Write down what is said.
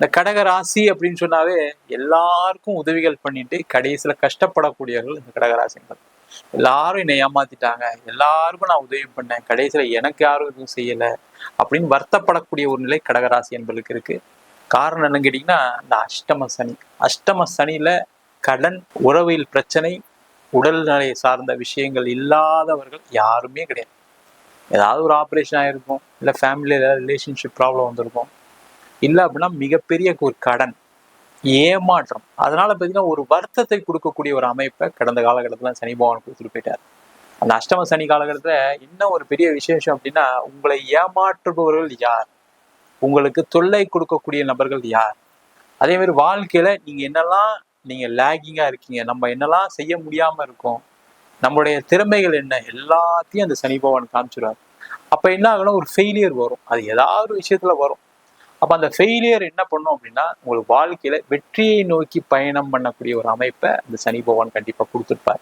இந்த கடக ராசி அப்படின்னு சொன்னாவே எல்லாருக்கும் உதவிகள் பண்ணிட்டு கடைசியில கஷ்டப்படக்கூடியவர்கள் இந்த கடகராசிகள் எல்லாரும் என்னை ஏமாத்திட்டாங்க. எல்லாருக்கும் நான் உதவி பண்ணேன். கடைசியில எனக்கு யாரும் எதுவும் செய்யல அப்படின்னு வருத்தப்படக்கூடிய ஒரு நிலை கடகராசி என்பதுக்கு இருக்கு. காரணம் என்னன்னு கேட்டீங்கன்னா இந்த அஷ்டம சனி. அஷ்டம சனியில கடன் உறவில் பிரச்சனை உடல்நிலை சார்ந்த விஷயங்கள் இல்லாதவர்கள் யாருமே கிடையாது. ஏதாவது ஒரு ஆப்ரேஷன் ஆயிருக்கும். இல்லை ஃபேமிலியில் ஏதாவது ரிலேஷன்ஷிப் ப்ராப்ளம் வந்திருக்கும். இல்லை அப்படின்னா மிகப்பெரிய ஒரு கடன் ஏமாற்றம். அதனால பார்த்தீங்கன்னா ஒரு வருத்தத்தை கொடுக்கக்கூடிய ஒரு அமைப்பை கடந்த காலகட்டத்தில் சனி பகவான் கொடுத்துட்டு போயிட்டார். அந்த அஷ்டம சனி காலகட்டத்தில் இன்னும் ஒரு பெரிய விசேஷம் அப்படின்னா உங்களை ஏமாற்றுபவர்கள் யார்? உங்களுக்கு தொல்லை கொடுக்கக்கூடிய நபர்கள் யார்? அதே மாதிரி வாழ்க்கையில நீங்க என்னெல்லாம் நீங்க லேகிங்கா இருக்கீங்க நம்ம என்னெல்லாம் செய்ய முடியாம இருக்கோம் நம்மளுடைய திறமைகள் என்ன எல்லாத்தையும் அந்த சனி பகவான் காமிச்சிருவார். அப்ப என்ன ஆகணும்? ஒரு ஃபெயிலியர் வரும். அது ஏதாவது ஒரு விஷயத்துல வரும். அப்போ அந்த ஃபெயிலியர் என்ன பண்ணும் அப்படின்னா உங்களுக்கு வாழ்க்கையில வெற்றியை நோக்கி பயணம் பண்ணக்கூடிய ஒரு அமைப்பை அந்த சனி பகவான் கண்டிப்பாக கொடுத்துருப்பார்.